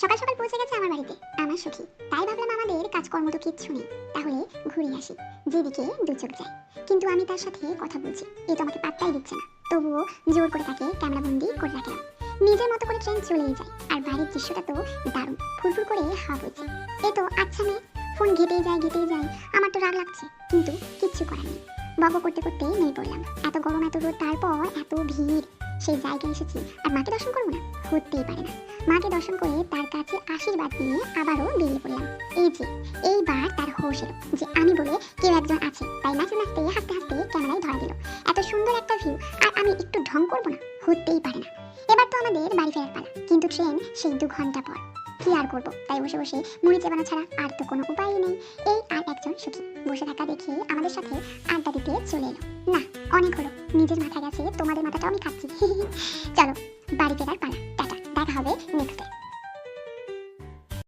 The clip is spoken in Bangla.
সকাল সকাল পৌঁছে গেছে আমার বাড়িতে। আমার সখী। তাই ভাবলাম আমাদের কাজকর্ম তো কিচ্ছু নেই। তাহলে ঘুরে আসি। যেদিকে দু চোখ যায়। কিন্তু আমি তার সাথে কথা বলছি। এ তো আমাকে পাত্তাই দিচ্ছে না। তবুও জোর করে তাকে ক্যামেরা বন্দি করে রাখলাম। নিজের মতো করে ট্রেন চলেই যায়। আর বাইরের দৃশ্যটা তো দারুণ। ফুরফুর করে হাওয়া বইছে। এ তো আচ্ছা মেয়ে। ফোন ঘেটেই যায় ঘেটেই যায়। আমার তো রাগ লাগছে। কিন্তু কিচ্ছু করার নেই। বক করতে করতে নেই পড়লাম এত গরম, এত রোদ, তারপর এত ভিড়। সেই জায়গায় এসেছি। আর মাকে দর্শন করব না? হতেই পারে না। মাকে দর্শন করে তার কাছে আশীর্বাদ নিয়ে আবারও বেরিয়ে পড়লাম। এই যে, এইবার তার হোশ এলো যে আমি বলে কেউ একজন আছে। তাই নাচতে নাচতে হাসতে হাসতে ক্যামেরায় ধরা দিল। এত সুন্দর একটা ভিউ আর আমি একটু ঢং করব না? হতেই পারে না। এবার তো আমাদের বাড়ি ফেরার পালা, কিন্তু ট্রেন সেই দু ঘণ্টা পর। কি আর করব? তাই বসে বসে মুড়ি চেবানো ছাড়া আর তো কোনো উপায় নেই। এই আর একজন সুখী বসে থাকা দেখে আমাদের সাথে আড্ডা দিতে চলে এলো। না, অনেক হলো। নিজের মাথা গেছে তোমাদের মাথাটাও আমি খাচ্ছি। চলো, বাড়ি ফেরার